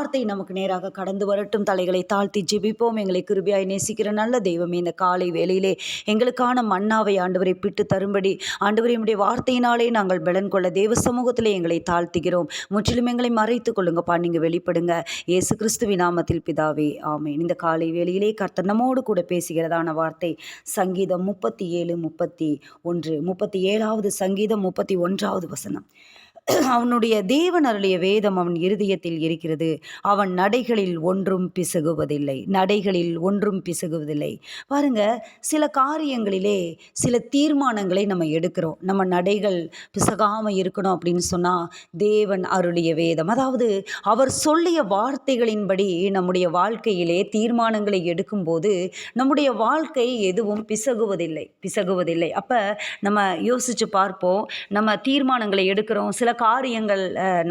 வார்த்தை நமக்கு நேராக கடந்து வரட்டும். தலைகளை தாழ்த்தி ஜெபிப்போம். எங்களை கிருபியாய் நேசிக்கிற நல்ல தெய்வமே இந்த காலை வேளையிலே எங்களுக்கான மன்னாவை ஆண்டவரை பிட்டு தரும்படி ஆண்டவரை நம்முடைய வார்த்தையினாலே நாங்கள் பலன் கொள்ள தேவ சமூகத்திலே எங்களை தாழ்த்துகிறோம். முற்றிலும் எங்களை மறைத்து கொள்ளுங்கப்பா. நீங்கள் வெளிப்படுங்க. இயேசு கிறிஸ்துவி நாமத்தில் பிதாவே ஆமேன். இந்த காலை வேளையிலே கர்த்தர் நம்மோடு கூட பேசுகிறதான வார்த்தை சங்கீதம் முப்பத்தி ஏழு முப்பத்தி ஒன்று முப்பத்தி ஏழாவது சங்கீதம் முப்பத்தி ஒன்றாவது வசனம். அவனுடைய தேவன் அருளிய வேதம் அவன் இருதயத்தில் இருக்கிறது. அவன் நடைகளில் ஒன்றும் பிசகுவதில்லை. நடைகளில் ஒன்றும் பிசகுவதில்லை. பாருங்க சில காரியங்களிலே சில தீர்மானங்களை நம்ம எடுக்கிறோம். நம்ம நடைகள் பிசகாமல் இருக்கணும் அப்படின்னு சொன்னால் தேவன் அருளிய வேதம். அதாவது அவர் சொல்லிய வார்த்தைகளின்படி நம்முடைய வாழ்க்கையிலே தீர்மானங்களை எடுக்கும்போது நம்முடைய வாழ்க்கை எதுவும் பிசகுவதில்லை. பிசகுவதில்லை. அப்போ நம்ம யோசித்து பார்ப்போம். நம்ம தீர்மானங்களை எடுக்கிறோம். சில காரியங்கள்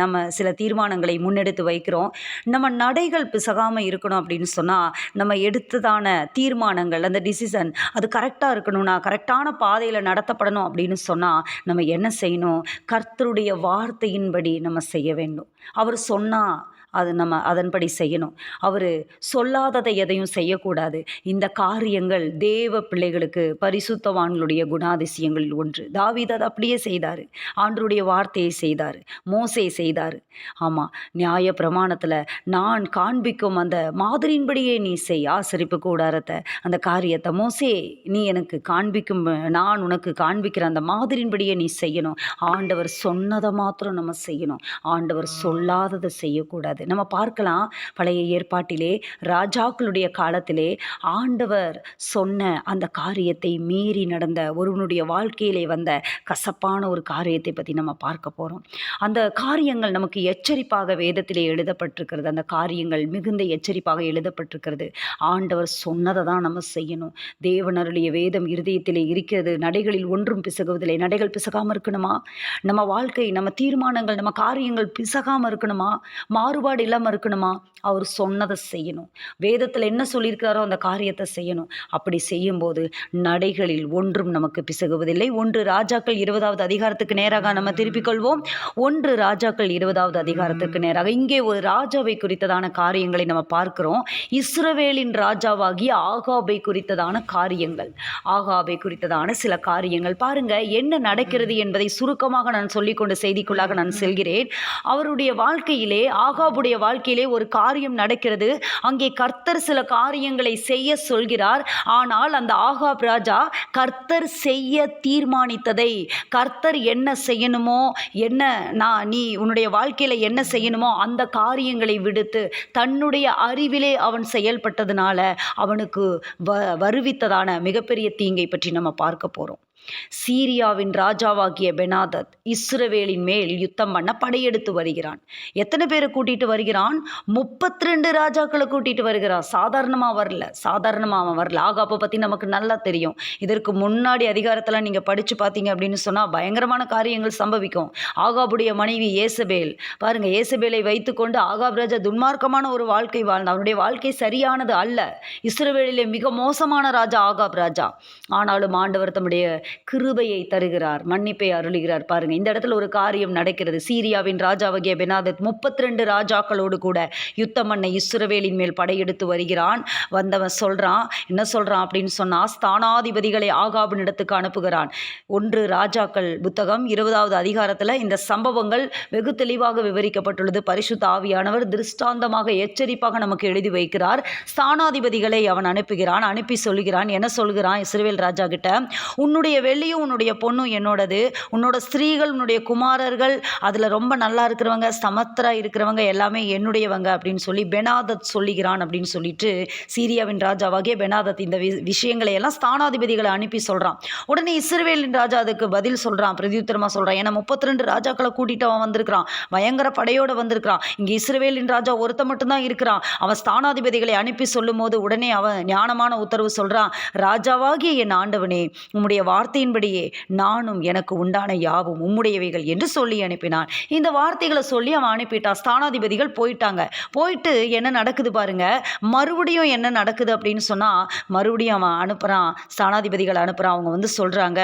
நம்ம சில தீர்மானங்களை முன்னெடுத்து வைக்கிறோம். நம்ம நடைகள் பிசகாமல் இருக்கணும் அப்படின்னு சொன்னால் நம்ம எடுத்ததான தீர்மானங்கள் அந்த டிசிஷன் அது கரெக்டாக இருக்கணும்னா கரெக்டான பாதையில் நடத்தப்படணும் அப்படின்னு சொன்னால் நம்ம என்ன செய்யணும்? கர்த்தருடைய வார்த்தையின்படி நம்ம செய்ய வேண்டும். அவர் சொன்னால் அது நம்ம அதன்படி செய்யணும். அவர் சொல்லாததை எதையும் செய்யக்கூடாது. இந்த காரியங்கள் தேவ பிள்ளைகளுக்கு பரிசுத்தவான்களுடைய குணாதிசயங்களில் ஒன்று. தாவீது அதை அப்படியே செய்தார். ஆண்டருடைய வார்த்தையை செய்தார். மோசை செய்தார். ஆமாம் நியாய பிரமாணத்தில் நான் காண்பிக்கும் அந்த மாதிரியின்படியே நீ செய். ஆசரிப்பு கூடாரத்தை அந்த காரியத்தை மோசே நீ எனக்கு காண்பிக்கும் நான் உனக்கு காண்பிக்கிற அந்த மாதிரியின்படியே நீ செய்யணும். ஆண்டவர் சொன்னதை மாத்திரம் நம்ம செய்யணும். ஆண்டவர் சொல்லாததை செய்யக்கூடாது. நம்ம பார்க்கலாம் பழைய ஏற்பாட்டிலே ராஜாக்களுடைய காலத்திலே ஆண்டவர் சொன்ன அந்த காரியத்தை மீறி நடந்த ஒருவனுடைய வாழ்க்கையிலே வந்த கசப்பான ஒரு காரியத்தை பற்றி நம்ம பார்க்க போகிறோம் அந்த காரியங்கள் நமக்கு எச்சரிப்பாக வேதத்திலே எழுதப்பட்டிருக்கிறது. அந்த காரியங்கள் மிகுந்த எச்சரிப்பாக எழுதப்பட்டிருக்கிறது. ஆண்டவர் சொன்னதை தான் நம்ம செய்யணும். தேவனருடைய வேதம் இருதயத்திலே இருக்கிறது. நடைகளில் ஒன்றும் பிசகுவதில்லை. நடைகள் பிசகாமல் இருக்கணுமா? நம்ம வாழ்க்கை நம்ம தீர்மானங்கள் நம்ம காரியங்கள் பிசகாமல் இருக்கணுமா? மாறுபாடு ஈடுபாடு இல்லாமல் இருக்கணுமா? அவர் சொன்னதை செய்யணும். வேதத்தில் என்ன சொல்லியிருக்காரோ அந்த காரியத்தை செய்யணும். அப்படி செய்யும்போது நடைகளில் ஒன்றும் நமக்கு பிசகுவதில்லை. ஒன்று ராஜாக்கள் இருபதாவது அதிகாரத்துக்கு நேராக நம்ம திருப்பிக் கொள்வோம். ஒன்று ராஜாக்கள் இருபதாவது அதிகாரத்துக்கு நேராக. இங்கே ஒரு ராஜாவை குறித்ததான காரியங்களை நம்ம பார்க்கிறோம். இஸ்ரவேலின் ராஜாவாகி ஆகாபை குறித்ததான காரியங்கள். ஆகாபை குறித்ததான சில காரியங்கள். பாருங்க என்ன நடக்கிறது என்பதை சுருக்கமாக நான் சொல்லிக்கொண்டு செய்திக்குள்ளாக நான் செல்கிறேன். அவருடைய வாழ்க்கையிலே ஆகாப் யோவாபுடைய வாழ்க்கையிலே ஒரு காரியம் நடக்கிறது. அங்கே கர்த்தர் சில காரியங்களை செய்ய சொல்கிறார். ஆனால் அந்த ஆகாப் ராஜா கர்த்தர் செய்ய தீர்மானித்ததை கர்த்தர் என்ன செய்யணுமோ என்ன நான் நீ உன்னுடைய வாழ்க்கையில் என்ன செய்யணுமோ அந்த காரியங்களை விடுத்து தன்னுடைய அறிவிலே அவன் செயல்பட்டதுனால அவனுக்கு வ வருவித்ததான மிகப்பெரிய தீங்கை பற்றி நம்ம பார்க்க போகிறோம் சீரியாவின் ராஜாவாகிய பெனாதத் இஸ்ரவேலின் மேல் யுத்தம் பண்ண படையெடுத்து வருகிறான். எத்தனை பேரை கூட்டிகிட்டு வருகிறான்? முப்பத்தி ரெண்டு ராஜாக்களை கூட்டிட்டு வருகிறான். சாதாரணமாக வரல. சாதாரணமாக அவன் வரல. ஆகாப்பை பற்றி நமக்கு நல்லா தெரியும். இதற்கு முன்னாடி அதிகாரத்தில் நீங்கள் படித்து பார்த்தீங்க அப்படின்னு சொன்னால் பயங்கரமான காரியங்கள் சம்பவிக்கும். ஆகாபுடைய மனைவி ஏசபேல். பாருங்கள் ஏசபேலை வைத்துக்கொண்டு ஆகாப் ராஜா துன்மார்க்கமான ஒரு வாழ்க்கை வாழ்ந்தான். அவனுடைய வாழ்க்கை சரியானது அல்ல. இஸ்ரவேலிலே மிக மோசமான ராஜா ஆகாப் ராஜா. ஆனாலும் ஆண்டவர் தம்முடைய கிருபையை தருகிறார் மன்னிப்பை அருளுகிறார். பாருங்க இந்த இடத்துல ஒரு காரியம் நடக்கிறது. சீரியாவின் ராஜாவகிய பெனாதத் முப்பத்தி ரெண்டு ராஜாக்களோடு கூட யுத்தம் பண்ண இஸ்ரவேலின் மேல் படையெடுத்து வருகிறான். வந்தவன் சொல்றான் என்ன சொல்றான் அப்படின்னு சொன்னா ஸ்தானாதிபதிகளை ஆகாபின் இடத்துக்கு அனுப்புகிறான். ஒன்று ராஜாக்கள் புத்தகம் இருபதாவது அதிகாரத்தில் இந்த சம்பவங்கள் வெகு தெளிவாக விவரிக்கப்பட்டுள்ளது. பரிசுத்த ஆவியானவர் திருஷ்டாந்தமாக எச்சரிப்பாக நமக்கு எழுதி வைக்கிறார். ஸ்தானாதிபதிகளை அவன் அனுப்புகிறான் அனுப்பி சொல்கிறான் என்ன சொல்கிறான் இஸ்ரேல் ராஜா கிட்ட? உன்னுடைய வெள்ளியும் உன்னுடைய பொண்ணும் என்னோடது. உன்னோட ஸ்திரீகள் உன்னுடைய குமாரர்கள் அதில் ரொம்ப நல்லா இருக்கிறவங்க சமத்தரா இருக்கிறவங்க எல்லாமே என்னுடையவங்க அப்படின்னு சொல்லி பெனாதத் சொல்லுகிறான் அப்படின்னு சொல்லிட்டு சீரியாவின் ராஜாவாகிய பெனாதத் இந்த விஷயங்களை எல்லாம் ஸ்தானாதிபதிகளை அனுப்பி சொல்கிறான் உடனே இஸ்ரவேலின் ராஜா அதுக்கு பதில் சொல்கிறான் பிரதியுத்தரமாக சொல்கிறான் ஏன்னா முப்பத்தி ரெண்டு ராஜாக்களை கூட்டிட்டு அவன் வந்திருக்கிறான். பயங்கர படையோடு வந்திருக்கிறான். இங்கே இஸ்ரவேலின் ராஜா ஒருத்த மட்டும்தான் இருக்கிறான். அவன் ஸ்தானாதிபதிகளை அனுப்பி சொல்லும் போது உடனே அவன் ஞானமான உத்தரவு சொல்கிறான் ராஜாவாகிய என் ஆண்டவனே உம்முடைய வார்த்தை வார்த்தையின்படியே நானும் எனக்கு உண்டான யாவும் உம்முடையவைகள் என்று சொல்லி அனுப்பினான். இந்த வார்த்தைகளை சொல்லி அவன் அனுப்பிட்டான் ஸ்தானாதிபதிகள் போயிட்டாங்க. போயிட்டு என்ன நடக்குது பாருங்க. மறுபடியும் என்ன நடக்குது அப்படின்னு சொன்னால் மறுபடியும் அவன் அனுப்புகிறான் ஸ்தானாதிபதிகள் அனுப்புகிறான் அவங்க வந்து சொல்கிறாங்க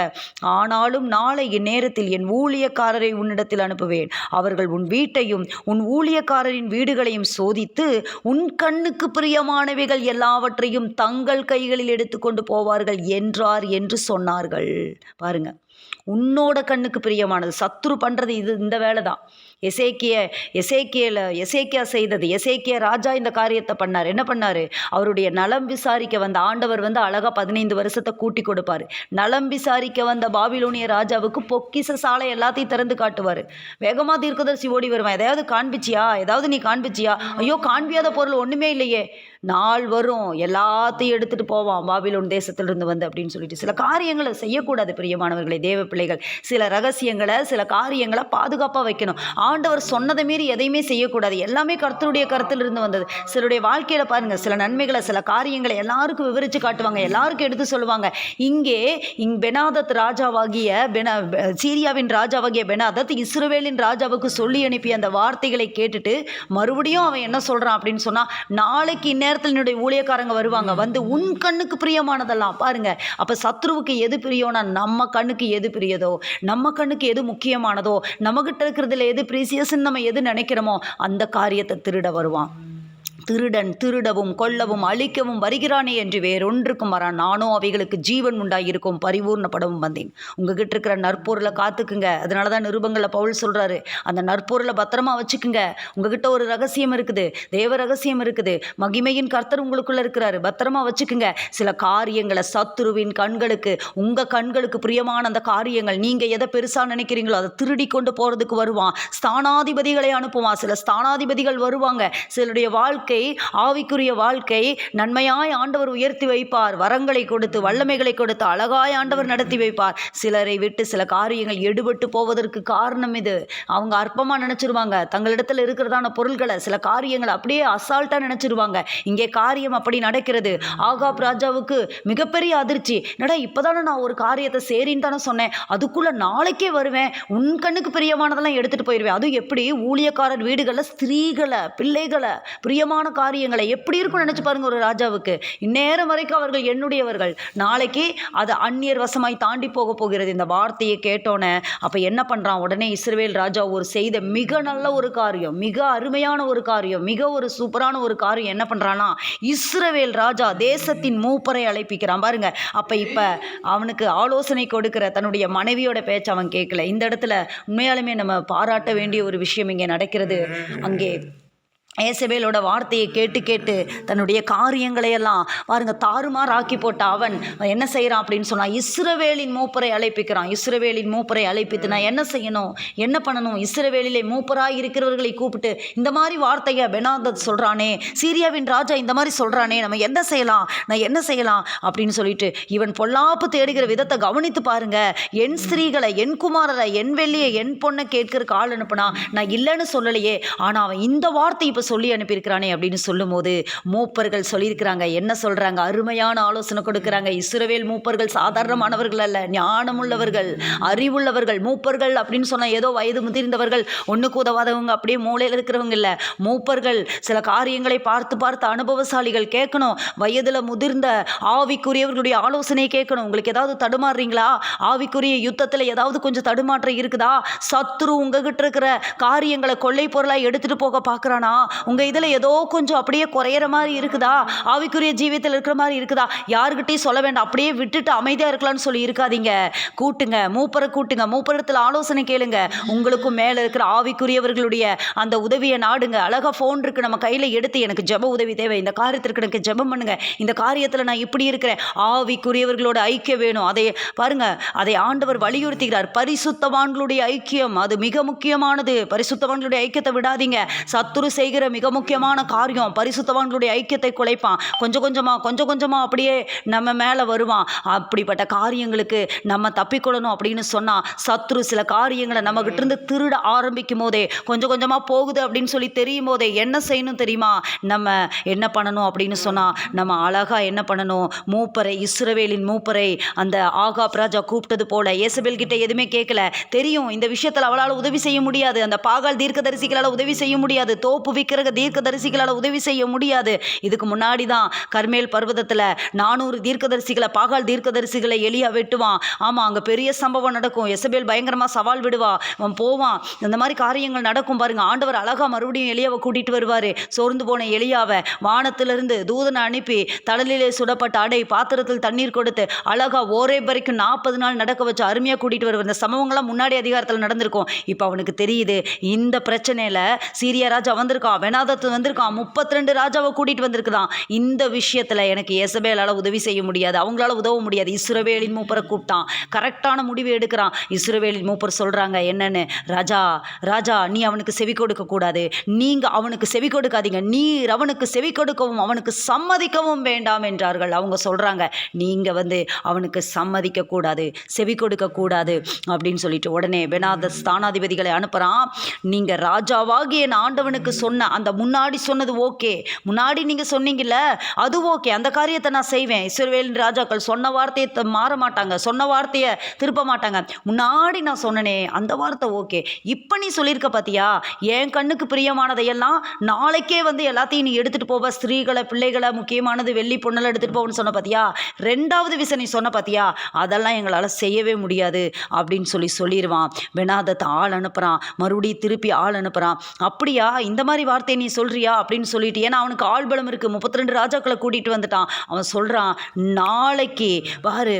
ஆனாலும் நாளை இந்நேரத்தில் என் ஊழியக்காரரை உன்னிடத்தில் அனுப்புவேன். அவர்கள் உன் வீட்டையும் உன் ஊழியக்காரரின் வீடுகளையும் சோதித்து உன் கண்ணுக்கு பிரியமானவைகள் எல்லாவற்றையும் தங்கள் கைகளில் எடுத்துக்கொண்டு போவார்கள் என்றார் என்று சொன்னார்கள். பாருங்கள் உன்னோட கண்ணுக்கு பிரியமானது. சத்துரு பண்ணுறது இது இந்த வேலை தான் எசேக்கிய எசேக்கியல எசேக்கியா செய்தது. எசேக்கிய ராஜா இந்த காரியத்தை பண்ணார். என்ன பண்ணார்? அவருடைய நலம் விசாரிக்க வந்த ஆண்டவர் வந்து அழகாக பதினைந்து வருஷத்தை கூட்டி கொடுப்பார். நலம் விசாரிக்க வந்த பாபிலோனிய ராஜாவுக்கு பொக்கிச சாலை எல்லாத்தையும் திறந்து காட்டுவார். வேகமாக தீர்க்கதரிசி ஓடி வருவேன். எதாவது காண்பிச்சியா? ஏதாவது நீ காண்பிச்சியா? ஐயோ காண்பியாத பொருள் ஒன்றுமே இல்லையே. நாள் வரும். எல்லாத்தையும் எடுத்துகிட்டு போவான் பாபிலோன் தேசத்திலிருந்து வந்து அப்படின்னு சொல்லிட்டு. சில காரியங்களை செய்யக்கூடாது பிரியமானவர்களை. தேவ பிள்ளைகள் சில ரகசியங்களை சில காரியங்களை பாதுகாப்பாக வைக்கணும். ஆண்டவர் சொன்னதை மீறி எதையுமே செய்யக்கூடாது. எல்லாமே கர்த்தருடைய கருத்திலிருந்து வந்தது. சிலருடைய வாழ்க்கையில் பாருங்கள் சில நன்மைகளை சில காரியங்களை எல்லாருக்கும் விவரித்து காட்டுவாங்க. எல்லாருக்கும் எடுத்து சொல்லுவாங்க. இங்கே இங் பெனாதத் ராஜாவாகிய பெனா சீரியாவின் ராஜாவாகிய பெனாதத் இஸ்ரேலின் ராஜாவுக்கு சொல்லி அனுப்பிய அந்த வார்த்தைகளை கேட்டுட்டு மறுபடியும் அவன் என்ன சொல்கிறான் அப்படின்னு சொன்னால் நாளைக்கு இந்நேரத்தில் என்னுடைய ஊழியக்காரங்க வருவாங்க. வந்து உன் கண்ணுக்கு பிரியமானதெல்லாம் பாருங்கள் அப்போ சத்ருவுக்கு எது பிரியம்னா நம்ம கண்ணுக்கு எது பிரியதோ? நம்ம கண்ணுக்கு எது முக்கியமானதோ? நம்மகிட்ட இருக்கிறதுல எது ப்ரீசியஸ்ன்னு நம்ம எது நினைக்கிறோமோ அந்த காரியத்தை திருட வருவான். திருடன் திருடவும் கொல்லவும் அழிக்கவும் வருகிறானே என்று வேறொன்றுக்கும் வரான். நானும் அவைகளுக்கு ஜீவன் உண்டாயிருக்கும் பரிபூர்ணப்படவும் வந்தேன். உங்ககிட்ட இருக்கிற நற்பொருளை காத்துக்குங்க. அதனால தான் நிருபங்களில் பவுல் சொல்கிறாரு அந்த நற்பொருளை பத்திரமா வச்சுக்குங்க. உங்ககிட்ட ஒரு ரகசியம் இருக்குது தேவ ரகசியம் இருக்குது. மகிமையின் கர்த்தர் உங்களுக்குள்ள இருக்கிறாரு பத்திரமா வச்சுக்குங்க. சில காரியங்களை சத்துருவின் கண்களுக்கு உங்கள் கண்களுக்கு பிரியமான அந்த காரியங்கள் நீங்கள் எதை பெருசாக நினைக்கிறீங்களோ அதை திருடி கொண்டு போகிறதுக்கு வருவான். ஸ்தானாதிபதிகளை அனுப்புவான். சில ஸ்தானாதிபதிகள் வருவாங்க. சிலருடைய வாழ்க்கை ஆவிக்குரிய வாழ்க்கை நன்மையாய் ஆண்டவர் உயர்த்தி வைப்பார். வரங்களை கொடுத்து வல்லமைகளை கொடுத்து அழகாய் ஆண்டவர் நடத்தி வைப்பார். சிலரை விட்டு சில காரியங்கள் எடுபட்டு போவதற்கு காரணம் இது. அவங்க அற்பமாக நினச்சிருவாங்க. தங்களிடத்தில் இருக்கிறதான பொருள்களை சில காரியங்களை அப்படியே அசால்ட்டாக நினச்சிருவாங்க. இங்கே காரியம் அப்படி நடக்கிறது. ஆகாப் ராஜாவுக்கு மிகப்பெரிய அதிர்ச்சி. என்னடா இப்போதானே நான் ஒரு காரியத்தை சரின்னு தானே சொன்னேன். அதுக்குள்ளே நாளைக்கே வருவேன். உன் கண்ணுக்கு பிரியமானதெல்லாம் எடுத்துகிட்டு போயிடுவேன் அதுவும் எப்படி? ஊழியக்காரர் வீடுகளில் ஸ்திரீகளை பிள்ளைகளை பிரியமான காரியங்களை எப்படி இருக்கும்னு நினச்சி பாருங்க ஒரு ராஜாவுக்கு. இந்நேரம் வரைக்கும் அவர்கள் என்னுடையவர்கள். நாளைக்கு அது அந்நியர் வசமாய் தாண்டி போக போகிறது. இந்த வார்த்தையை கேட்டோன்னே அப்போ என்ன பண்ணுறான் உடனே இஸ்ரவேல் ராஜா ஒரு செய்த மிக நல்ல ஒரு காரியம் மிக அருமையான ஒரு காரியம் மிக ஒரு சூப்பரான ஒரு காரியம் என்ன பண்ணுறான்னா இஸ்ரவேல் ராஜா தேசத்தின் மூப்பரை அழைப்பிக்கிறான். பாருங்க அப்போ இப்போ அவனுக்கு ஆலோசனை கொடுக்கிற தன்னுடைய மனைவியோட பேச்சு அவன் கேட்கல. இந்த இடத்துல உண்மையாலுமே நம்ம பாராட்ட வேண்டிய ஒரு விஷயம் இங்கே நடக்கிறது. அங்கே ஏசபேலோட வார்த்தையை கேட்டு கேட்டு தன்னுடைய காரியங்களை எல்லாம் பாருங்க தாறுமாறு ஆக்கி போட்ட அவன் என்ன செய்கிறான் அப்படின்னு சொன்னால் இஸ்ரவேலின் மூப்பரை அழைப்பிக்கிறான். இஸ்ரவேலின் மூப்பரை அழைப்பித்து நான் என்ன செய்யணும்? என்ன பண்ணணும்? இஸ்ரவேலிலே மூப்பராக இருக்கிறவர்களை கூப்பிட்டு இந்த மாதிரி வார்த்தையை பெனாதத் சொல்கிறானே சீரியாவின் ராஜா இந்த மாதிரி சொல்கிறானே நம்ம என்ன செய்யலாம்? நான் என்ன செய்யலாம்? அப்படின்னு சொல்லிட்டு இவன் பொல்லாப்பு தேடுகிற விதத்தை கவனித்து பாருங்க. என் ஸ்திரீகளை என் குமாரரை என் வெள்ளியை என் பொண்ணை கேட்கறதுக்கு ஆள் அனுப்புனா நான் இல்லைன்னு சொல்லலையே. ஆனால் அவன் இந்த வார்த்தை இப்போ சொல்லி அனுப்பியிருக்கிறானே அப்படின்னு சொல்லும்போது மூப்பர்கள் சொல்லியிருக்கிறாங்க. என்ன சொல்கிறாங்க அருமையான ஆலோசனை கொடுக்குறாங்க. இஸ்ரவேல் மூப்பர்கள் சாதாரணமானவர்கள் அல்ல ஞானமுள்ளவர்கள் அறிவுள்ளவர்கள் மூப்பர்கள் அப்படின்னு சொன்னால் ஏதோ வயது முதிர்ந்தவர்கள் ஒன்றுக்கு உதவாதவங்க அப்படியே மூலையில் இருக்கிறவங்க இல்லை. மூப்பர்கள் சில காரியங்களை பார்த்து பார்த்து அனுபவசாலிகள் கேட்கணும். வயதில் முதிர்ந்த ஆவிக்குரியவர்களுடைய ஆலோசனையை கேட்கணும். உங்களுக்கு ஏதாவது தடுமாறுறீங்களா? ஆவிக்குரிய யுத்தத்தில் ஏதாவது கொஞ்சம் தடுமாற்றம் இருக்குதா? சத்துரு உங்ககிட்ட இருக்கிற காரியங்களை கொள்ளை பொருளாக எடுத்துகிட்டு போக பார்க்குறானா? உங்கள் இதில் ஏதோ கொஞ்சம் அப்படியே குறையிற மாதிரி இருக்குதா? ஆவிக்குரிய ஜீவியத்தில் இருக்கிற மாதிரி இருக்குதா? யாருக்கிட்டையும் சொல்ல வேண்டாம். அப்படியே விட்டுட்டு அமைதியாக இருக்கலாம்னு சொல்லி இருக்காதீங்க. கூட்டுங்க. மூப்பரை கூட்டுங்க. மூப்பரத்தில் ஆலோசனை கேளுங்க. உங்களுக்கும் மேலே இருக்கிற ஆவிக்குரியவர்களுடைய அந்த உதவியை நாடுங்க. அழகாக ஃபோன் இருக்குது நம்ம கையில் எடுத்து எனக்கு ஜெப உதவி தேவை. இந்த காரியத்திற்கு எனக்கு ஜெபம் பண்ணுங்க. இந்த காரியத்தில் நான் இப்படி இருக்கிறேன். ஆவிக்குரியவர்களோட ஐக்கியம் வேணும். அதை பாருங்க. அதை ஆண்டவர் வலியுறுத்துகிறார். பரிசுத்தவான்களுடைய ஐக்கியம். அது மிக முக்கியமானது. பரிசுத்தவான்களுடைய ஐக்கியத்தை விடாதீங்க. சத்துரு செய்கிற செய்கிற மிக முக்கியமான காரியம். பரிசுத்தவான்களுடைய ஐக்கியத்தை குலைப்பான். கொஞ்சம் கொஞ்சமாக கொஞ்சம் கொஞ்சமாக அப்படியே நம்ம மேலே வருவான். அப்படிப்பட்ட காரியங்களுக்கு நம்ம தப்பிக்கொள்ளணும் அப்படின்னு சொன்னால் சத்ரு சில காரியங்களை நம்மகிட்ட இருந்து திருட ஆரம்பிக்கும் போதே கொஞ்சம் கொஞ்சமாக போகுது அப்படின்னு சொல்லி தெரியும் போதே என்ன செய்யணும் தெரியுமா? நம்ம என்ன பண்ணணும் அப்படின்னு சொன்னால் நம்ம அழகாக என்ன பண்ணணும்? மூப்பரை இஸ்ரவேலின் மூப்பரை அந்த ஆகா ராஜா கூப்பிட்டது போல இயேசபேல் கிட்ட எதுவுமே கேட்கல. தெரியும் இந்த விஷயத்தில் அவளால் உதவி செய்ய முடியாது. அந்த பாகால் தீர்க்கதரிசிகளால் உதவி செய்ய முடியாது. தோப்பு விக்கிரக தீர்க்கதரிசிகளால் உதவி செய்ய முடியாது. இதுக்கு முன்னாடி தான் கர்மேல் பர்வதத்தில் நானூறு தீர்க்கதரிசிகளை பாகால் தீர்க்கதரிசிகளை எளியா வெட்டுவான். ஆமாம் அங்கே பெரிய சம்பவம் நடக்கும். எசபேல் பயங்கரமாக சவால் விடுவா. அவன் போவான். இந்த மாதிரி காரியங்கள் நடக்கும் பாருங்கள் ஆண்டவர் அழகாக மறுபடியும் எளியாவை கூட்டிகிட்டு வருவார். சோர்ந்து போன எளியாவை வானத்திலிருந்து தூதனை அனுப்பி தடலிலே சுடப்பட்ட அடை பாத்திரத்தில் தண்ணீர் கொடுத்து அழகாக ஒரே வரைக்கும் நாற்பது நாள் நடக்க வச்சு அருமையாக கூட்டிகிட்டு வருவார். இந்த சம்பவங்கள்லாம் முன்னாடி அதிகாரத்தில் நடந்திருக்கும். இப்போ அவனுக்கு தெரியுது இந்த பிரச்சனையில் சீரியா ராஜா வந்திருக்கான் வெனாதத்து வந்திருக்கான். முப்பத்தி ரெண்டு ராஜாவை கூட்டிட்டு வந்திருக்குதான். இந்த விஷயத்தில் எனக்கு எசபேலால் உதவி செய்ய முடியாது. அவங்களால உதவ முடியாது. இஸ்ரவேலின் மூப்பரை கூப்பிட்டான். கரெக்டான முடிவு எடுக்கிறான். இஸ்ரவேலின் மூப்பர் சொல்கிறாங்க என்னன்னு? ராஜா ராஜா நீ அவனுக்கு செவி கொடுக்க கூடாது. நீங்கள் அவனுக்கு செவி கொடுக்காதீங்க. நீர் அவனுக்கு செவி கொடுக்கவும் அவனுக்கு சம்மதிக்கவும் வேண்டாம் என்றார்கள். அவங்க சொல்கிறாங்க நீங்கள் வந்து அவனுக்கு சம்மதிக்க கூடாது. செவி கொடுக்க கூடாது அப்படின்னு சொல்லிட்டு உடனே வெனாத ஸ்தானாதிபதிகளை அனுப்புகிறான் நீங்கள் ராஜாவாகிய என் ஆண்டவனுக்கு சொன்ன அந்த முன்னாடி சொன்னது ஓகே. முன்னாடி நீங்கள் சொன்னீங்கல்ல அது ஓகே. அந்த காரியத்தை நான் செய்வேன். இஸ்ரவேலின் ராஜாக்கள் சொன்ன வார்த்தையை மாற மாட்டாங்க. சொன்ன வார்த்தையை திருப்ப மாட்டாங்க. முன்னாடி நான் சொன்னனே அந்த வார்த்தை ஓகே. இப்போ நீ சொல்லியிருக்க பார்த்தியா என் கண்ணுக்கு பிரியமானதையெல்லாம் நாளைக்கே வந்து எல்லாத்தையும் நீ எடுத்துகிட்டு போவ. ஸ்திரீகளை பிள்ளைகளை முக்கியமானது வெள்ளி பொண்ணெல்லாம் எடுத்துகிட்டு போவோன்னு சொன்ன பார்த்தியா ரெண்டாவது விஷயம் நீ சொன்ன பார்த்தியா அதெல்லாம் எங்களால் செய்யவே முடியாது அப்படின்னு சொல்லி சொல்லிடுவான் வெனாதத்தை ஆள் அனுப்புகிறான் மறுபடியும் திருப்பி ஆள் அனுப்புகிறான் அப்படியா? இந்த மாதிரி வார்த்தை வார்த்தையை நீ சொல்றியா அப்படின்னு சொல்லிட்டு ஏன்னா அவனுக்கு ஆள்பலம் இருக்குது முப்பத்தி ரெண்டு ராஜாக்களை கூட்டிகிட்டு வந்துட்டான். அவன் சொல்கிறான் நாளைக்கு பாரு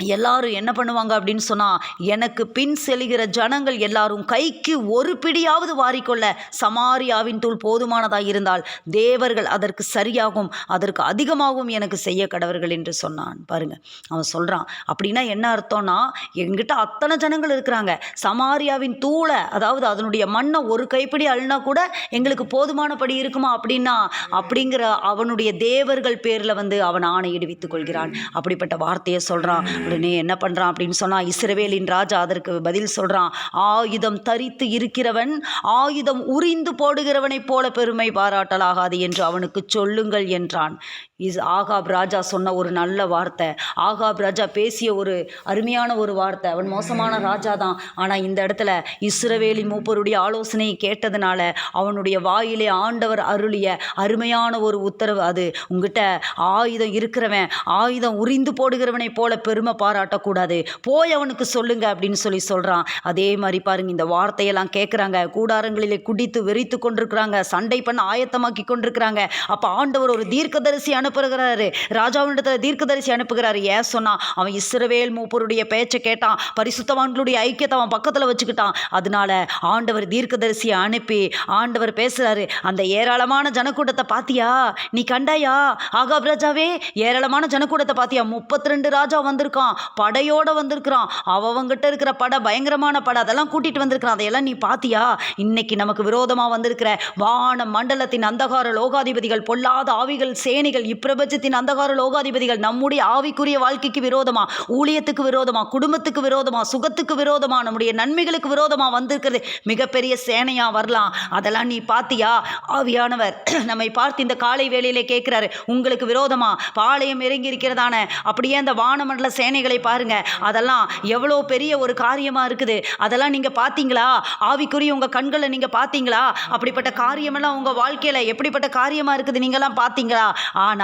எல்லாரும் என்ன பண்ணுவாங்க அப்படின்னு சொன்னால் எனக்கு பின் செல்கிற ஜனங்கள் எல்லாரும் கைக்கு ஒரு பிடியாவது வாரிக்கொள்ள சமாரியாவின் தூள் போதுமானதாக இருந்தால் தேவர்கள் அதற்கு சரியாகும் அதற்கு அதிகமாகவும் எனக்கு செய்ய கடவர்கள் என்று சொன்னான். பாருங்க அவன் சொல்கிறான் அப்படின்னா என்ன அர்த்தம்னா எங்கிட்ட அத்தனை ஜனங்கள் இருக்கிறாங்க. சமாரியாவின் தூளை அதாவது அதனுடைய மண்ணை ஒரு கைப்பிடி அள்ளினா கூட எங்களுக்கு போதுமானபடி இருக்குமா அப்படின்னா அப்படிங்கிற அவனுடைய தேவர்கள் பேரில் வந்து அவன் ஆணையிடுவித்துக் கொள்கிறான். அப்படிப்பட்ட வார்த்தையை சொல்கிறான் உடனே என்ன பண்ணுறான் அப்படின்னு சொன்னால் இஸ்ரவேலின் ராஜா அதற்கு பதில் சொல்கிறான் ஆயுதம் தரித்து இருக்கிறவன் ஆயுதம் உரிந்து போடுகிறவனைப் போல பெருமை பாராட்டலாகாது என்று அவனுக்கு சொல்லுங்கள் என்றான். இஸ் ஆகாப் ராஜா சொன்ன ஒரு நல்ல வார்த்தை. ஆகாப் ராஜா பேசிய ஒரு அருமையான ஒரு வார்த்தை. அவன் மோசமான ராஜா தான் ஆனால் இந்த இடத்துல இஸ்ரவேலி மூப்பருடைய ஆலோசனையை கேட்டதுனால அவனுடைய வாயிலே ஆண்டவர் அருளிய அருமையான ஒரு உத்தரவு அது. உங்ககிட்ட ஆயுதம் இருக்கிறவன் ஆயுதம் உரிந்து போடுகிறவனைப் போல பெருமை பாராட்டக்கூடாது. போய் அவனுக்கு சொல்லுங்க அப்படின்னு சொல்லி சொல்கிறான் அதே மாதிரி பாருங்க இந்த வார்த்தையெல்லாம் கேட்குறாங்க கூடாரங்களிலே குடித்து வெறித்து கொண்டிருக்கிறாங்க. சண்டை பண்ண ஆயத்தமாக்கி கொண்டிருக்கிறாங்க. அப்போ ஆண்டவர் ஒரு தீர்க்கதரிசியான அனுப்புகிறாரு. ராஜாவினிடத்தில் தீர்க்கதரிசி அனுப்புகிறாரு. ஏன் சொன்னா அவன் இஸ்ரவேல் மூப்பருடைய பேச்சை கேட்டான். பரிசுத்தவான்களுடைய ஐக்கியத்தை அவன் பக்கத்தில் வச்சுக்கிட்டான். அதனால ஆண்டவர் தீர்க்கதரிசியை அனுப்பி ஆண்டவர் பேசுறாரு. அந்த ஏராளமான ஜனக்கூட்டத்தை பார்த்தியா நீ கண்டாயா? ஆகாப் ராஜாவே ஏராளமான ஜனக்கூட்டத்தை பார்த்தியா முப்பத்தி ரெண்டு ராஜா வந்திருக்கான். படையோட வந்திருக்கிறான். அவங்கிட்ட இருக்கிற படை பயங்கரமான படை அதெல்லாம் கூட்டிட்டு வந்திருக்கிறான். அதையெல்லாம் நீ பாத்தியா? இன்னைக்கு நமக்கு விரோதமா வந்திருக்கிற வான மண்டலத்தின் அந்தகார லோகாதிபதிகள் பொல்லாத ஆவிகள் சேனைகள் இப்பிரபஞ்சத்தின் அந்தகார லோகாதிபதிகள் நம்முடைய ஆவிக்குரிய வாழ்க்கைக்கு விரோதமா ஊழியத்துக்கு விரோதமா குடும்பத்துக்கு விரோதமா சுகத்துக்கு விரோதமா நம்முடைய நன்மைகளுக்கு விரோதமா வந்திருக்கிறது மிகப்பெரிய சேனையா வரலாம். அதெல்லாம் நீ பாத்தியா? ஆவியானவர் நம்மை பார்த்து இந்த காலை வேளையிலே கேட்கிறாரு உங்களுக்கு விரோதமா? பாளையம் இறங்கி இருக்கிறதான? அப்படியே அந்த வானமண்டல சேனைகளை பாருங்க. அதெல்லாம் எவ்வளோ பெரிய ஒரு காரியமா இருக்குது. அதெல்லாம் நீங்க பாத்தீங்களா? ஆவிக்குரிய உங்க கண்களை நீங்க பாத்தீங்களா? அப்படிப்பட்ட காரியமெல்லாம் உங்க வாழ்க்கையில எப்படிப்பட்ட காரியமா இருக்குது? நீங்கெல்லாம் பாத்தீங்களா?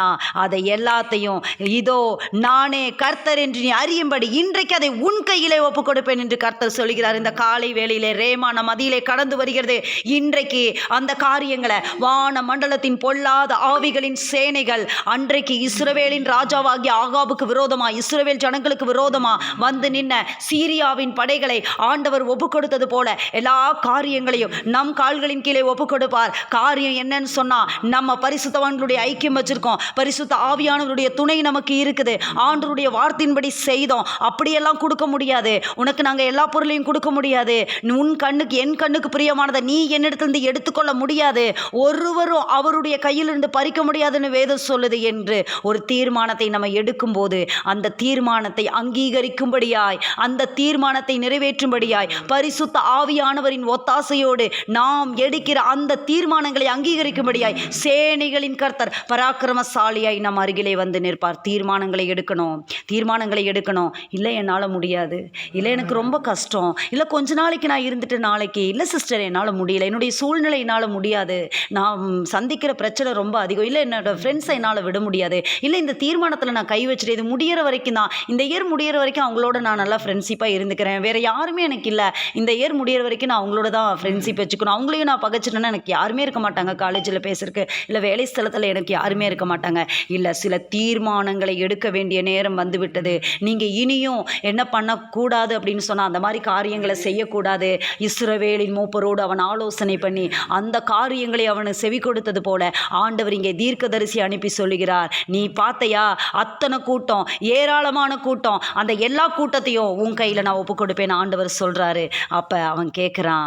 ஆனா அதை எல்லாத்தையும் இதோ நானே கர்த்தர் என்று நீ அறியும்படி இன்றைக்கு அதை உன் கையிலே ஒப்பு கொடுப்பேன் என்று கர்த்தர் சொல்கிறார். இந்த காலை வேளையிலே ரேமான மதியிலே கடந்து வருகிறது. இன்றைக்கு அந்த காரியங்களை வான மண்டலத்தின் பொல்லாத ஆவிகளின் சேனைகள் அன்றைக்கு இஸ்ரவேலின் ராஜாவாகிய ஆகாபுக்கு விரோதமா இஸ்ரவேல் ஜனங்களுக்கு விரோதமா வந்து நின்ன சீரியாவின் படைகளை ஆண்டவர் ஒப்பு கொடுத்தது போல எல்லா காரியங்களையும் நம் கால்களின் கீழே ஒப்பு கொடுப்பார் காரியம் என்னன்னு சொன்னா நம்ம பரிசுத்தவான்களுடைய ஐக்கியம் வச்சிருக்கோம். பரிசுத்த ஆவியானவருடைய துணை நமக்கு இருக்குது. ஆண்டருடைய வார்த்தையின்படி செய்தோம். அப்படியெல்லாம் கொடுக்க முடியாது. உனக்கு நாங்கள் எல்லா பொருளையும் கொடுக்க முடியாது. உன் கண்ணுக்கு என் கண்ணுக்கு பிரியமானதை நீ என்னிடத்திலிருந்து எடுத்துக்கொள்ள முடியாது. ஒருவரும் அவருடைய கையிலிருந்து பறிக்க முடியாதுன்னு வேதம் சொல்லுது என்று ஒரு தீர்மானத்தை நம்ம எடுக்கும்போது அந்த தீர்மானத்தை அங்கீகரிக்கும்படியாய் அந்த தீர்மானத்தை நிறைவேற்றும்படியாய் பரிசுத்த ஆவியானவரின் ஒத்தாசையோடு நாம் எடுக்கிற அந்த தீர்மானங்களை அங்கீகரிக்கும்படியாய் சேனைகளின் கர்த்தர் பராக்கிரம பராக்கிரமசாலியாய் நம் அருகிலே வந்து நிற்பார். தீர்மானங்களை எடுக்கணும். தீர்மானங்களை எடுக்கணும். இல்லை என்னால் முடியாது. இல்லை எனக்கு ரொம்ப கஷ்டம். இல்லை கொஞ்ச நாளைக்கு நான் இருந்துட்டு நாளைக்கு. இல்லை சிஸ்டர் என்னால் முடியல. என்னுடைய சூழ்நிலை என்னால் முடியாது. நான் சந்திக்கிற பிரச்சனை ரொம்ப அதிகம். இல்லை என்னோட ஃப்ரெண்ட்ஸை என்னால் விட முடியாது. இல்லை இந்த தீர்மானத்தில் நான் கை வச்சுட்டு இது முடிகிற வரைக்கும் தான். இந்த இயர் முடியிற வரைக்கும் அவங்களோட நான் நல்லா ஃப்ரெண்ட்ஷிப்பாக இருந்துக்கிறேன். வேறு யாருமே எனக்கு இல்லை. இந்த இயர் முடியிற வரைக்கும் நான் அவங்களோட தான் ஃப்ரெண்ட்ஷிப் வச்சுக்கணும். அவங்களையும் நான் பகைச்சிட்டேன்னா எனக்கு யாருமே இருக்க மாட்டாங்க. காலேஜில் பேசுறதுக்கு. இல்லை வேலை ஸ்தலத்தில் எனக்கு யாருமே இருக்க மாட்டாங்க. இல்லை சில தீர்மானங்களை எடுக்க வேண்டிய நேரம் வந்துவிட்டது. நீங்கள் இனியும் என்ன பண்ணக்கூடாது அப்படின்னு சொன்னால் அந்த மாதிரி காரியங்களை செய்யக்கூடாது. இஸ்ரவேலின் மூப்பரோடு அவன் ஆலோசனை பண்ணி அந்த காரியங்களை அவனு செவி கொடுத்தது போல ஆண்டவர் இங்கே தீர்க்கதரிசி அனுப்பி சொல்லுகிறார். நீ பார்த்தையா? அத்தனை கூட்டம் ஏராளமான கூட்டம். அந்த எல்லா கூட்டத்தையும் உன் கையில் நான் ஒப்பு கொடுப்பேன் ஆண்டவர் சொல்கிறாரு அப்போ அவன் கேட்குறான்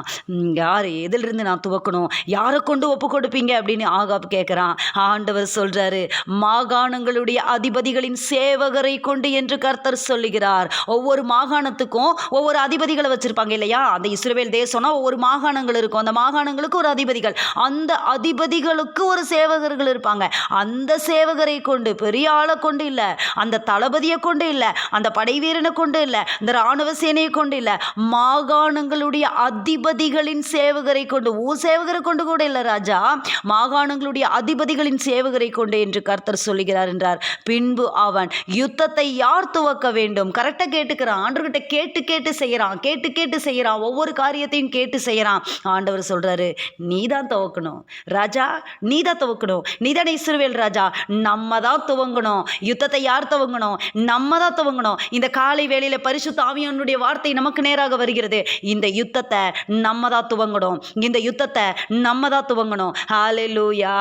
யார்? எதிலிருந்து நான் துவக்கணும்? யாரை கொண்டு ஒப்பு கொடுப்பீங்க? அப்படின்னு ஆகாப் கேட்குறான் ஆண்டவர் சொல்கிறாரு மாகாணங்களுடைய அதிபதிகளின் சேவகரை கொண்டு என்று கர்த்தர் சொல்லுகிறார். ஒவ்வொரு மாகாணத்துக்கும் ஒவ்வொரு அதிபதிகளை வச்சுருப்பாங்க இல்லையா? அந்த இஸ்ரேல் தேசம்னா ஒவ்வொரு மாகாணங்கள் இருக்கும். அந்த மாகாணங்களுக்கு ஒரு அதிபதிகள். அந்த அதிபதிகளுக்கு ஒரு சேவகர்கள் இருப்பாங்க. அந்த சேவகரை கொண்டு பெரிய ஆளை கொண்டு இல்லை. அந்த தளபதியை கொண்டு இல்லை. அந்த படைவீரனை கொண்டு இல்லை. இந்த இராணுவ சேனையை கொண்டு இல்லை. மாகாணங்களுடைய அதிபதிகளின் சேவகரை கொண்டு ஊர் சேவகரை கொண்டு கூட இல்லை ராஜா. மாகாணங்களுடைய அதிபதிகளின் சேவகரை கொண்டு என்று கர்த்தர் சொல்லுகிறார் என்றார். பின்பு அவன் யுத்தத்தை யார் துவக்க வேண்டும்? கரெக்டாக கேட்டுக்கிறான். ஆண்டவர்கிட்ட கேட்டு கேட்டு செய்கிறான் கேட்டு கேட்டு செய்கிறான் ஒவ்வொரு காரியத்தையும் கேட்டு செய்கிறான் ஆண்டவர் சொல்கிறாரு நீ தான் துவக்கணும். ராஜா நீ தான் துவக்கணும். நீ தானே இஸ்ரவேல் ராஜா. நம்ம தான் துவங்கணும். யுத்தத்தை யார் துவங்கணும்? நம்ம தான் துவங்கணும். இந்த காலை வேளையில் பரிசுத்த ஆவியானுடைய வார்த்தை நமக்கு நேராக வருகிறது. இந்த யுத்தத்தை நம்ம தான் துவங்கணும். இந்த யுத்தத்தை நம்ம தான் துவங்கணும். ஹalleluya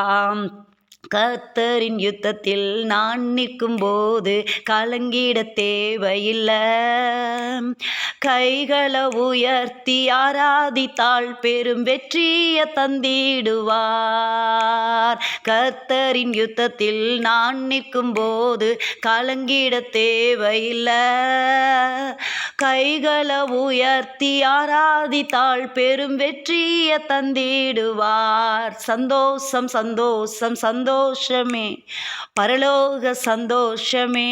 கர்த்தரின் யுத்தத்தில் நான் நிற்கும் போது கலங்கிட தேவையில்லை. கைகளை உயர்த்தி ஆராதித்தால் பெரும் வெற்றியை தந்திடுவார். கர்த்தரின் யுத்தத்தில் நான் நிற்கும் போது கலங்கிட தேவையில்லை. கைகளை உயர்த்தி ஆராதித்தால் பெரும் வெற்றியை தந்திடுவார். சந்தோஷம் சந்தோஷம் சந்தோஷம். பரலோக சந்தோஷமே.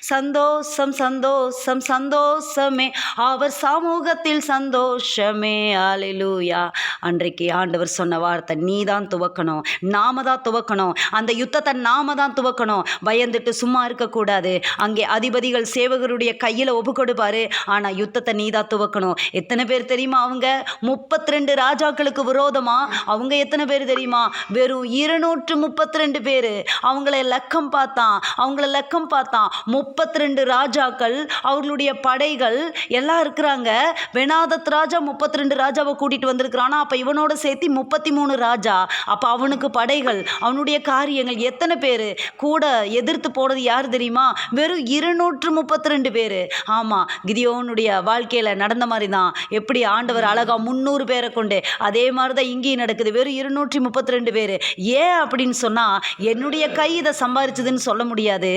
சந்தோஷம் சந்தோஷம் சந்தோஷமே. அவர் சமூகத்தில் சந்தோஷமே. அலிலூயா அன்றைக்கு ஆண்டவர் சொன்ன வார்த்தை நீ தான் துவக்கணும். நாம தான் துவக்கணும். அந்த யுத்தத்தை நாம தான் துவக்கணும். பயந்துட்டு சும்மா இருக்கக்கூடாது. அங்கே அதிபதிகள் சேவகருடைய கையில் ஒப்பு கொடுப்பாரு. ஆனால் யுத்தத்தை நீ தான் துவக்கணும். எத்தனை பேர் தெரியுமா அவங்க? முப்பத்தி ரெண்டு ராஜாக்களுக்கு விரோதமா? அவங்க எத்தனை பேர் தெரியுமா? வெறும் இருநூற்று முப்பத்தி ரெண்டு பேர். அவங்கள லக்கம் பார்த்தான். அவங்கள லக்கம் பார்த்தான். முப்பத்தி ரெண்டு ராஜாக்கள் அவர்களுடைய படைகள் எல்லாம் இருக்கிறாங்க. வெனாதத் ராஜா முப்பத்தி ரெண்டு ராஜாவை கூட்டிட்டு வந்திருக்கிறானா. அப்போ இவனோட சேர்த்து முப்பத்தி மூணு ராஜா. அப்போ அவனுக்கு படைகள் அவனுடைய காரியங்கள் எத்தனை பேர்? கூட எதிர்த்து போனது யார் தெரியுமா? வெறும் இருநூற்று முப்பத்தி ரெண்டு பேர். ஆமாம் கிதியோனுடைய வாழ்க்கையில் நடந்த மாதிரி தான் எப்படி ஆண்டவர் அழகா முந்நூறு பேரை கொண்டு அதே மாதிரி தான் இங்கேயும் நடக்குது. வெறும் இருநூற்றி முப்பத்தி ரெண்டு பேர். ஏன் அப்படின்னு சொன்னால் என்னுடைய கை இதை சம்பாரிச்சதுன்னு சொல்ல முடியாது.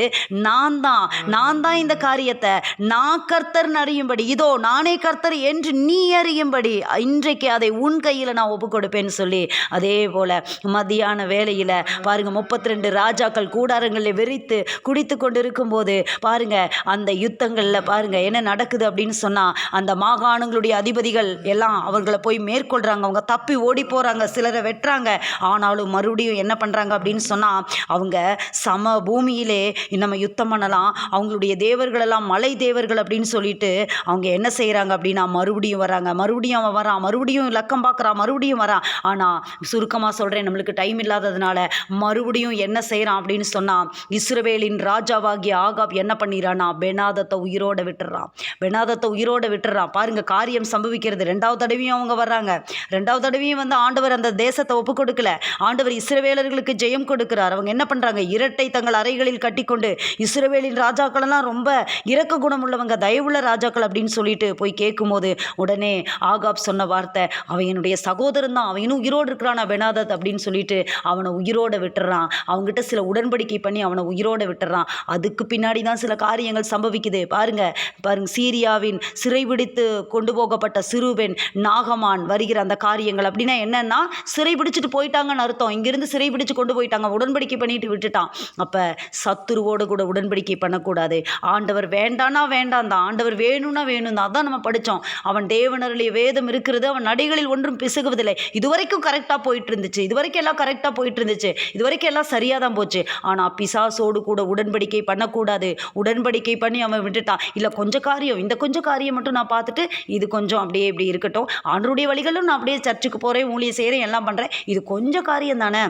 நான் தான் நான் தான் இந்த காரியத்தை நான் கர்த்தர்னு அறியும்படி இதோ நானே கர்த்தர் என்று நீ அறியும்படி இன்றைக்கு அதை உன் கையில் நான் ஒப்பு கொடுப்பேன்னு சொல்லி அதே போல் மதியான வேலையில் பாருங்கள் முப்பத்தி ரெண்டு ராஜாக்கள் கூடாரங்களில் வெறித்து குடித்து கொண்டு இருக்கும்போது பாருங்கள் அந்த யுத்தங்களில் பாருங்கள் என்ன நடக்குது அப்படின்னு சொன்னால் அந்த மாகாணங்களுடைய அதிபதிகள் எல்லாம் அவர்களை போய் மேற்கொள்கிறாங்க அவங்க தப்பி ஓடி போகிறாங்க சிலரை வெட்டுறாங்க. ஆனாலும் மறுபடியும் மறுபடியும் என்ன பண்ணுறாங்க அப்படின்னு சொன்னால் அவங்க சம பூமியிலே நம்ம யுத்தம் பண்ணலாம் அவங்களுடைய தேவர்களெல்லாம் மலை தேவர்கள் அப்படின்னு சொல்லிட்டு அவங்க என்ன செய்கிறாங்க அப்படின்னா மறுபடியும் வராங்க மறுபடியும் அவன் வரான் மறுபடியும் லக்கம் பார்க்குறான் மறுபடியும் வரான். ஆனால் சுருக்கமாக சொல்கிறேன் நம்மளுக்கு டைம் இல்லாததுனால மறுபடியும் என்ன செய்கிறான் அப்படின்னு சொன்னால் இஸ்ரவேலின் ராஜாவாகிய ஆகாப் என்ன பண்ணிடுறான்னா பெனாதத்தை உயிரோட விட்டுறான். பெனாதத்தை உயிரோட விட்டுறான். பாருங்க காரியம் சம்பவிக்கிறது. ரெண்டாவது தடவையும் அவங்க வர்றாங்க. ரெண்டாவது தடவையும் வந்து ஆண்டவர் அந்த தேசத்தை ஒப்பு கொடுக்கல. ஆண்டவர் இஸ்ரவேலர்களுக்கு ஜெயம் கொடுக்கிறார். அவங்க என்ன பண்ணுறாங்க இரட்டை தங்கள் அறைகளில் கட்டிக்கொண்டு இஸ்ரவேலின் ராஜாக்களெல்லாம் ரொம்ப இரக்க குணம் உள்ளவங்க தயவுள்ள ராஜாக்கள் அப்படின்னு சொல்லிட்டு போய் கேட்கும்போது உடனே ஆகாப் சொன்ன வார்த்தை அவன் என்னுடைய சகோதரன் தான் அவனும் உயிரோடு இருக்கிறானா பெனாதத் அப்படின்னு சொல்லிட்டு அவனை உயிரோட விட்டுறான். அவங்ககிட்ட சில உடன்படிக்கை பண்ணி அவனை உயிரோட விட்டுறான். அதுக்கு பின்னாடி தான் சில காரியங்கள் சம்பவிக்குது. பாருங்க பாருங்க சீரியாவின் சிறைபிடித்து கொண்டு போகப்பட்ட சிறுவெண் நாகமான் வருகிற அந்த காரியங்கள் அப்படின்னா என்னன்னா சிறைபிடிச்சிட்டு போயிட்டாங்கன்னு அர்த்தம். இங்கிருந்து சிறை பிடிச்சு கொண்டு போயிட்டாங்க. உடன்படிக்கை பண்ணிட்டு விட்டுட்டான். அப்போ சத்துருவோடு கூட உடன்படிக்கை பண்ணக்கூடாது. ஆண்டவர் வேண்டானா வேண்டாம் தான். ஆண்டவர் வேணும்னா வேணும் தான் அதான் நம்ம படித்தோம் அவன் தேவனருடைய வேதம் இருக்கிறது. அவன் நடைகளில் ஒன்றும் பிசுகுவதில்லை. இதுவரைக்கும் கரெக்டாக போயிட்டு இருந்துச்சு இதுவரைக்கும் எல்லாம் கரெக்டாக போயிட்டு இருந்துச்சு இதுவரைக்கும் எல்லாம் சரியாக தான் போச்சு. ஆனால் பிசாசோடு கூட உடன்படிக்கை பண்ணக்கூடாது. உடன்படிக்கை பண்ணி அவன் விட்டுட்டான். இல்லை கொஞ்சம் காரியம். இந்த கொஞ்சம் காரியம் மட்டும் நான் பார்த்துட்டு இது கொஞ்சம் அப்படியே இப்படி இருக்கட்டும். ஆண்டருடைய வழிகளும் நான் அப்படியே சர்ச்சுக்கு போகிறேன் ஊழியம் செய்கிறேன் எல்லாம் பண்ணுறேன் இது கொஞ்சம் காரியம் தானே?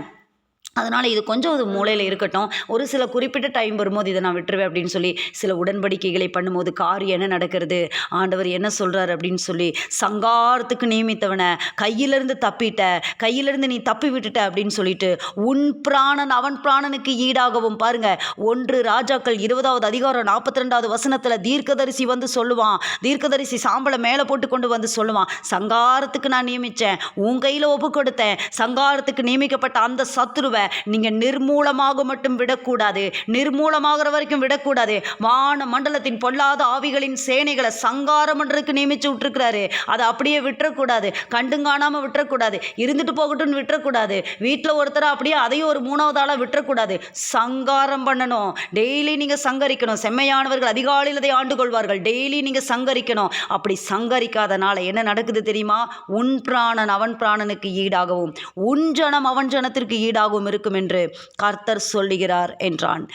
அதனால் இது கொஞ்சம் அது மூளையில் இருக்கட்டும். ஒரு சில குறிப்பிட்ட டைம் வரும்போது இதை நான் விட்டுருவேன் அப்படின்னு சொல்லி சில உடன்படிக்கைகளை பண்ணும்போது காரியம் என்ன நடக்கிறது? ஆண்டவர் என்ன சொல்கிறார் அப்படின்னு சொல்லி சங்காரத்துக்கு நியமித்தவனை கையிலிருந்து தப்பிட்ட கையிலிருந்து நீ தப்பி விட்டுட்ட அப்படின்னு சொல்லிட்டு உன் பிராணன் அவன் பிராணனுக்கு ஈடாகவும் பாருங்க. ஒன்று ராஜாக்கள் இருபதாவது அதிகாரம் நாற்பத்தி ரெண்டாவது வசனத்தில் தீர்க்கதரிசி வந்து சொல்லுவான். தீர்க்கதரிசி சாம்பலை மேலே போட்டு கொண்டு வந்து சொல்லுவான். சங்காரத்துக்கு நான் நியமித்தேன் உன் கையில் ஒப்பு கொடுத்தேன். சங்காரத்துக்கு நியமிக்கப்பட்ட அந்த சத்துருவை நீங்கள் நிர்மூலமாக மட்டும் விடக்கூடாது. நிர்மூலமாகிற வரைக்கும் விடக்கூடாது. வான மண்டலத்தின் பொல்லாத ஆவிகளின் சேனைகளை சங்காரம் பண்ணுறதுக்கு நியமிச்சு விட்டுருக்கிறாரு. அதை அப்படியே விட்டுறக்கூடாது. கண்டுங்காணாமல் விட்டுறக்கூடாது. இருந்துட்டு போகட்டும்னு விட்டுறக்கூடாது. வீட்டில் ஒருத்தரை அப்படியே அதையும் ஒரு மூணாவது ஆளாக விட்டுறக்கூடாது. சங்காரம் பண்ணணும். டெய்லி நீங்கள் சங்கரிக்கணும். செம்மையானவர்கள் அதிகாலையில் அதை ஆண்டு கொள்வார்கள். டெய்லி நீங்கள் சங்கரிக்கணும். அப்படி சங்கரிக்காதனால என்ன நடக்குது தெரியுமா? உன் பிராணன் அவன் பிராணனுக்கு ஈடாகவும் உன் ஜனம் அவன் ஜனத்திற்கு ஈடாகவும் இருக்கும் என்று கர்த்தர் சொல்லுகிறார் என்றான்.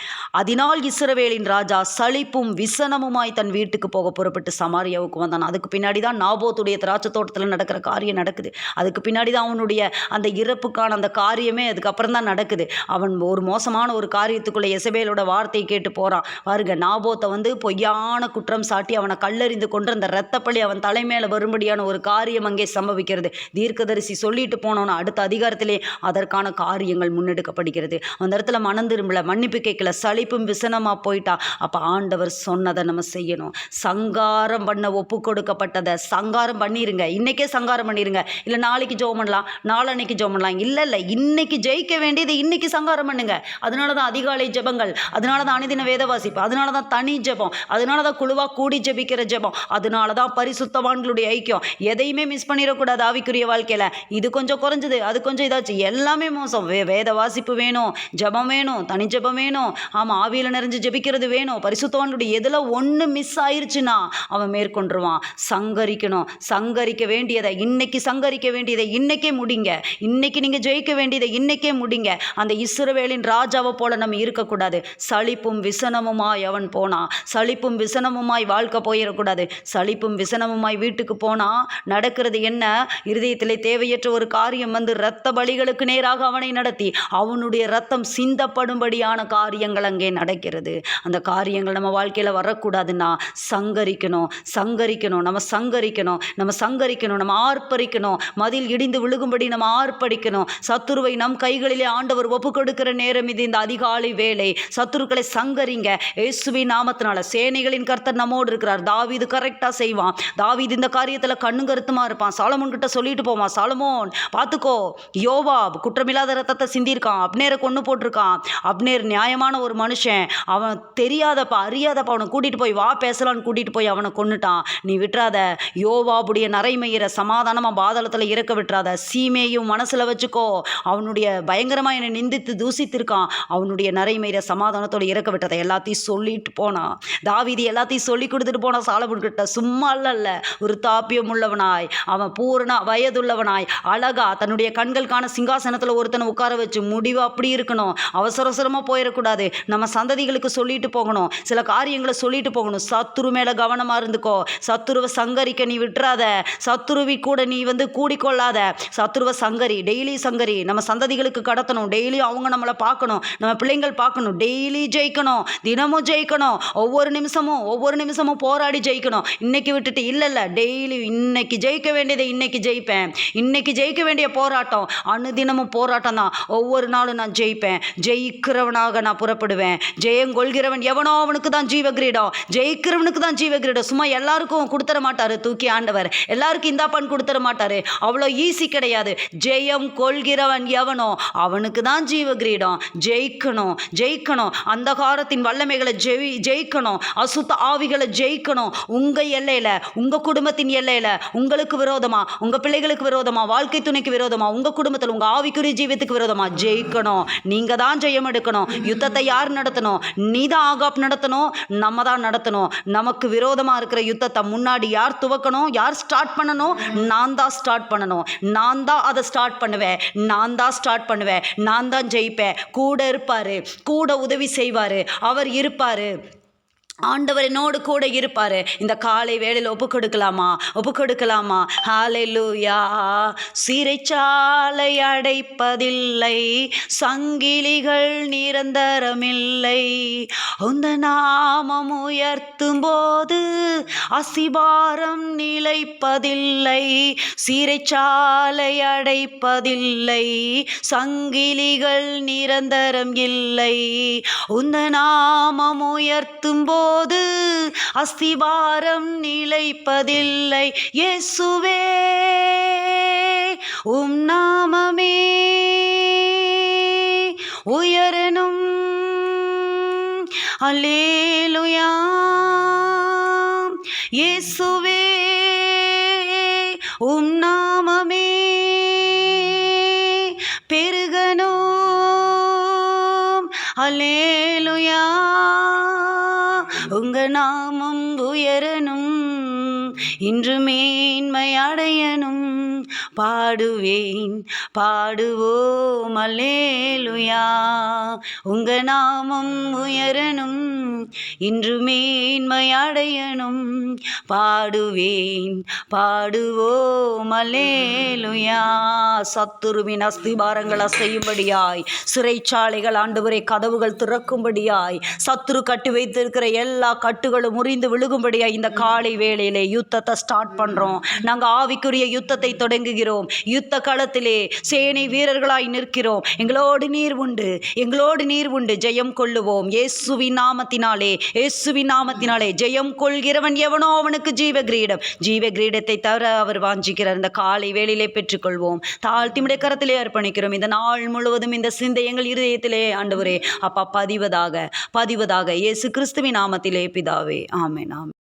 அதனால் இஸ்ரவேலின் ராஜா சலிப்பும் விசனமுமாய் தன் வீட்டுக்கு போக புறப்பட்டு சமாரியாவுக்கு வந்தான். அதுக்கு பின்னாடி தான் நாபோத்துடைய திராட்சை தோட்டத்தில் நடக்கிற காரியம் நடக்குது. அதுக்கு பின்னாடி தான் அவனுடைய அந்த இறப்புக்கான அந்த காரியமே அதுக்கப்புறம் தான் நடக்குது. அவன் ஒரு மோசமான ஒரு காரியத்துக்குள்ளே எசபேலோட வார்த்தையை கேட்டு போகிறான் பாருங்க நாபோத்தை வந்து பொய்யான குற்றம் சாட்டி அவனை கல்லறிந்து கொண்டு அந்த ரத்தப்பள்ளி அவன் தலைமையில் வரும்படியான ஒரு காரியம் அங்கே சம்பவிக்கிறது. தீர்க்கதரிசி சொல்லிட்டு போனோன்னு அடுத்த அதிகாரத்திலே அதற்கான காரியங்கள் முன்னெடுக்கப்படுகிறது. அந்த இடத்துல மனம் திரும்பல மன்னிப்பு கேட்கல சலிப்பும் விசனமாக போயிட்டா. அப்போ ஆண்டவர் சொன்னதை நம்ம செய்யணும். சங்காரம் பண்ண ஒப்பு கொடுக்கப்பட்டதை சங்காரம் பண்ணிடுங்க இன்னைக்கே சங்காரம் பண்ணிருங்க. இல்லை நாளைக்கு ஜெபம் பண்ணலாம் நாளன்னைக்கு ஜெபம் பண்ணலாம். இல்லை இல்லை இன்னைக்கு ஜெயிக்க வேண்டியது இன்னைக்கு சங்காரம் பண்ணுங்க. அதனால தான் அதிகாலை ஜெபங்கள் அதனால தான் அனுதின வேத வாசிப்பு அதனால தான் தனி ஜெபம் அதனால தான் குழுவாக கூடி ஜெபிக்கிற ஜெபம் அதனால தான் பரிசுத்தவான்களுடைய ஐக்கியம். எதையுமே மிஸ் பண்ணிடக்கூடாது ஆவிக்குரிய வாழ்க்கையில். இது கொஞ்சம் குறைஞ்சது அது கொஞ்சம் இதாச்சு. எல்லாமே மோசம். வே வேத வாசிப்பு வேணும் ஜெபம் வேணும் தனி ஜெபம் வேணும். ஆமாம் ஆவியில் நிறைஞ்சு ஜெபிக்கிறது வேணும். பரிசுத்தவானுடைய எதில் ஒன்று மிஸ் ஆயிருச்சுன்னா அவன் மேற்கொண்டுருவான். சங்கரிக்கணும். சங்கரிக்க வேண்டியதை இன்னைக்கு சங்கரிக்க வேண்டியதை இன்னைக்கே முடிங்க. இன்னைக்கு நீங்கள் ஜெயிக்க வேண்டியதை இன்னைக்கே முடிங்க. அந்த இஸ்ரவேலின் ராஜாவை போல நம்ம இருக்கக்கூடாது. சளிப்பும் விசனமுமாய் அவன் போனான். சளிப்பும் விசனமுமாய் வாழ்க்கை போயிடக்கூடாது. சளிப்பும் விசனமுமாய் வீட்டுக்கு போனால் நடக்கிறது என்ன? இருதயத்திலே தேவையற்ற ஒரு காரியம் வந்து இரத்த பலிகளுக்கு நேராக அவனை நடத்தி அவனுடைய ரத்தம் சிந்தப்படும்படியான காரியங்கள் அங்கே நடக்கிறது. அந்த காரியங்கள் நம்ம வாழ்க்கையில் வரக்கூடாதுன்னா சங்கரிக்கணும் சங்கரிக்கணும் நம்ம சங்கரிக்கணும் நம்ம சங்கரிக்கணும் நம்ம ஆர்ப்பரிக்கணும். மதில் இடிந்து விழுகும்படி நம்ம ஆர்ப்பரிக்கணும். சத்துருவை நம் கைகளிலே ஆண்டவர் ஒப்பு கொடுக்கிற நேரம் இது இந்த அதிகாலை வேலை சத்துருக்களை சங்கரிங்க. இயேசுவி நாமத்தினால சேனைகளின் கர்த்தர் நம்மோடு இருக்கிறார். தாவிது கரெக்டாக செய்வான். தாவிது இந்த காரியத்தில் கண்ணும் கருத்துமா இருப்பான். சாலமோன் கிட்ட சொல்லிட்டு போவான். சாலமோன் பார்த்துக்கோ யோவாப் குற்றமில்லாத ரத்தத்தை எழுதியிருக்கான். அப்னேரை கொண்டு போட்டிருக்கான். அப்னேர் நியாயமான ஒரு மனுஷன். அவன் தெரியாதப்ப அறியாதப்ப அவனை கூட்டிகிட்டு போய் வா பேசலான்னு கூட்டிகிட்டு போய் அவனை கொன்னுட்டான். நீ விட்டுறாத. யோவாபுடைய நரைமயிரை சமாதானமாக பாதளத்தில் இறக்க விட்டுறாத. சீமையும் மனசில் வச்சுக்கோ. அவனுடைய பயங்கரமாக என்னை நிந்தித்து தூசித்திருக்கான். அவனுடைய நரைமயிரை சமாதானத்தோடு இறக்க விட்டதை எல்லாத்தையும் சொல்லிட்டு போனான். தாவிதி எல்லாத்தையும் சொல்லி கொடுத்துட்டு போனான் சாலமன் கிட்ட சும்மா இல்ல ஒரு தாப்பியம் உள்ளவனாய். அவன் பூரண வயதுள்ளவனாய். அழகா தன்னுடைய கண்களுக்கான சிங்காசனத்தில் ஒருத்தனை உட்கார வச்சு ஆரம்பிச்சிருச்சு முடிவு அப்படி இருக்கணும். அவசர அவசரமாக போயிடக்கூடாது. நம்ம சந்ததிகளுக்கு சொல்லிட்டு போகணும். சில காரியங்களை சொல்லிட்டு போகணும். சத்துரு மேலே கவனமாக இருந்துக்கோ. சத்துருவை சங்கரிக்க நீ விட்டுறாத. சத்துருவி கூட நீ வந்து கூடிக்கொள்ளாத. சத்துருவை சங்கரி. டெய்லி சங்கரி. நம்ம சந்ததிகளுக்கு கடத்தணும். டெய்லி அவங்க நம்மளை பார்க்கணும். நம்ம பிள்ளைங்கள் பார்க்கணும். டெய்லி ஜெயிக்கணும். தினமும் ஜெயிக்கணும். ஒவ்வொரு நிமிஷமும் ஒவ்வொரு நிமிஷமும் போராடி ஜெயிக்கணும். இன்னைக்கு விட்டுட்டு இல்லை இல்லை. டெய்லி இன்னைக்கு ஜெயிக்க வேண்டியதை இன்னைக்கு ஜெயிப்பேன். இன்னைக்கு ஜெயிக்க வேண்டிய போராட்டம். அனுதினமும் போராட்டம் தான் ஒவ்வொரு நாளும் நான் ஜெயிப்பேன். ஜெயிக்கிறவனாக நான் புறப்படுவேன். ஜெயம் கொள்கிறவன் எவனோ அவனுக்கு தான் ஜீவ கிரீடம் ஜெயிக்கிறவனுக்கு தான் ஜீவ கிரீடம் சும்மா எல்லாருக்கும் கொடுத்துட மாட்டாரு தூக்கி ஆண்டவர். எல்லாருக்கும் இந்தாப்பான் கொடுத்துட மாட்டாரு. அவ்வளோ ஈஸி கிடையாது. ஜெயம் கொள்கிறவன் எவனோ அவனுக்கு தான் ஜீவ கிரீடம் ஜெயிக்கணும் ஜெயிக்கணும். அந்தகாரத்தின் வல்லமைகளை ஜெயி ஜெயிக்கணும். அசுத்த ஆவிகளை ஜெயிக்கணும். உங்கள் எல்லையில் உங்கள் குடும்பத்தின் எல்லையில் உங்களுக்கு விரோதமா உங்கள் பிள்ளைகளுக்கு விரோதமா வாழ்க்கை துணைக்கு விரோதமா உங்கள் குடும்பத்தில் உங்கள் ஆவிக்குரிய ஜீவத்துக்கு விரோதமா ஜெயிக்கணும். நீங்கள் தான் ஜெயம் எடுக்கணும். யுத்தத்தை யார் நடத்தணும்? நீ தான் ஆகாப் நடத்தணும். நம்ம தான் நடத்தணும். நமக்கு விரோதமாக இருக்கிற யுத்தத்தை முன்னாடி யார் துவக்கணும்? யார் ஸ்டார்ட் பண்ணணும்? நான் தான் ஸ்டார்ட் பண்ணணும். நான் தான் அதை ஸ்டார்ட் பண்ணுவேன். நான் தான் ஸ்டார்ட் பண்ணுவேன். நான் தான் ஜெயிப்பேன். கூட இருப்பார். கூட உதவி செய்வார். அவர் இருப்பார். ஆண்டவர் என்னோடு கூட இருப்பார். இந்த காலை வேளையில் ஒப்பு கொடுக்கலாமா ஒப்பு கொடுக்கலாமா ஹalleluya சிறைச்சாலை அடைப்பதில்லை. சங்கிலிகள் நிரந்தரமில்லை. உந்த நாமம் உயர்த்தும் போது அசிபாரம் நிலைப்பதில்லை. சிறைச்சாலை அடைப்பதில்லை. சங்கிலிகள் நிரந்தரம் இல்லை. உந்த நாமம் உயர்த்தும் போது போது அஸ்திவாரம் நிலைப்பதில்லை. இயேசுவே உம் நாமமே உயரனும் அலேலுயா இயேசுவே உம் நாமமே பெருகணும் அலேலுயா நாமம் உயரணும் இன்று மேன்மையடையணும் பாடுவேன். பாடுவோம் அல்லேலுயா. உங்க நாமம் உயரணும் இன்று மேன்மையடையணும் பாடுவேன் பாடுவோம் அல்லேலுயா. சத்துருவின் அஸ்திபாரங்கள் அசையும்படியாய் சிறைச்சாலைகள் ஆண்டவரை கதவுகள் திறக்கும்படியாய் சத்துரு கட்டி வைத்திருக்கிற எல்லா கட்டுகளும் முறிந்து விழுகும்படியாய் இந்த காலை வேளையிலே யுத்தத்தை ஸ்டார்ட் பண்றோம். நாங்கள் ஆவிக்குரிய யுத்தத்தை தொடங்குகிறோம். யுத்த காலத்திலே சேனை வீரர்களாய் நிற்கிறோம். எங்களோடு நீர் உண்டு. எங்களோடு நீர் உண்டு. ஜெயம் கொள்ளுவோம். இயேசுவின் நாமத்தினாலே இயேசுவின் நாமத்தினாலே ஜெயம் கொள்கிறவன் எவனோ அவனுக்கு ஜீவ கிரீடம் ஜீவ கிரீடத்தை தவிர அவர் வாஞ்சிக்கிறார் இந்த காலை வேளையிலே பெற்றுக்கொள்வோம். தாழ்த்திமுடைய கரத்திலே அர்ப்பணிக்கிறோம். இந்த நாள் முழுவதும் இந்த சிந்தை எங்கள் இருதயத்திலே ஆண்டவரே அப்பா பதிவதாக பதிவதாக இயேசு கிறிஸ்துவின் நாமத்திலே பிதாவே. ஆமென் ஆமென்.